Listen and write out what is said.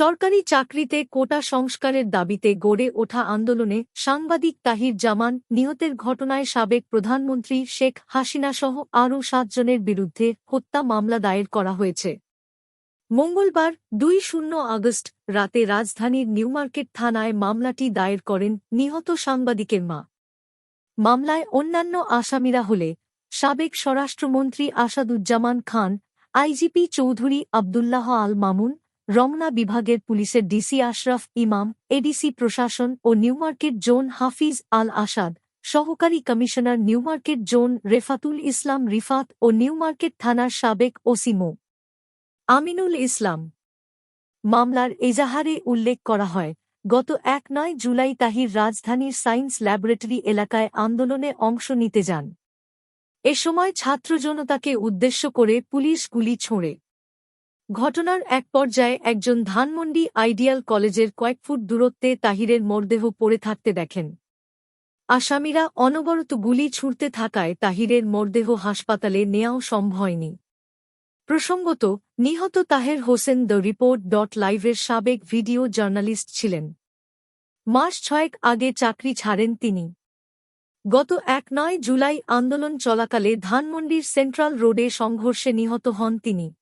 সরকারি চাকরিতে কোটা সংস্কারের দাবিতে গড়ে ওঠা আন্দোলনে সাংবাদিক তাহির জামান নিহতের ঘটনায় সাবেক প্রধানমন্ত্রী শেখ হাসিনাসহ আরও সাতজনের বিরুদ্ধে হত্যা মামলা দায়ের করা হয়েছে। মঙ্গলবার দুই শূন্য আগস্ট রাতে রাজধানীর নিউমার্কেট থানায় মামলাটি দায়ের করেন নিহত সাংবাদিকের মা। মামলায় অন্যান্য আসামিরা হলে সাবেক স্বরাষ্ট্রমন্ত্রী আসাদুজ্জামান খান, আইজিপি চৌধুরী আবদুল্লাহ আল মামুন রমনা বিভাগের পুলিশের ডিসি আশরাফ, ইমাম, এডিসি প্রশাসন ও New Market zone Hafiz Al Asad, সহকারী commissioner New Market zone Refatul Islam Rifat ও নিউমার্কেট থানার সাবেক ওসিমো আমিনুল ইসলাম। মামলার এজাহারে উল্লেখ করা হয়, গত এক নয় জুলাই তাহির রাজধানীর সায়েন্স ল্যাবরেটরি এলাকায় আন্দোলনে অংশ নিতে যান। এ সময় ছাত্র জনতাকে উদ্দেশ্য করে পুলিশ গুলি ছোঁড়ে। ঘটনার এক পর্যায়ে একজন ধানমন্ডি আইডিয়াল কলেজের কয়েক ফুট দূরত্বে তাহিরের মরদেহ পড়ে থাকতে দেখেন। আসামিরা অনবরত গুলি ছুঁড়তে থাকায় তাহিরের মরদেহ হাসপাতালে নেওয়াও সম্ভব হয়নি। প্রসঙ্গত, নিহত Taher Hossain the report dot লাইভের সাবেক ভিডিও জার্নালিস্ট ছিলেন। মাস ছয়েক আগে চাকরি ছাড়েন তিনি। গত এক নয় জুলাই আন্দোলন চলাকালে ধানমন্ডির সেন্ট্রাল রোডে সংঘর্ষে নিহত হন তিনি।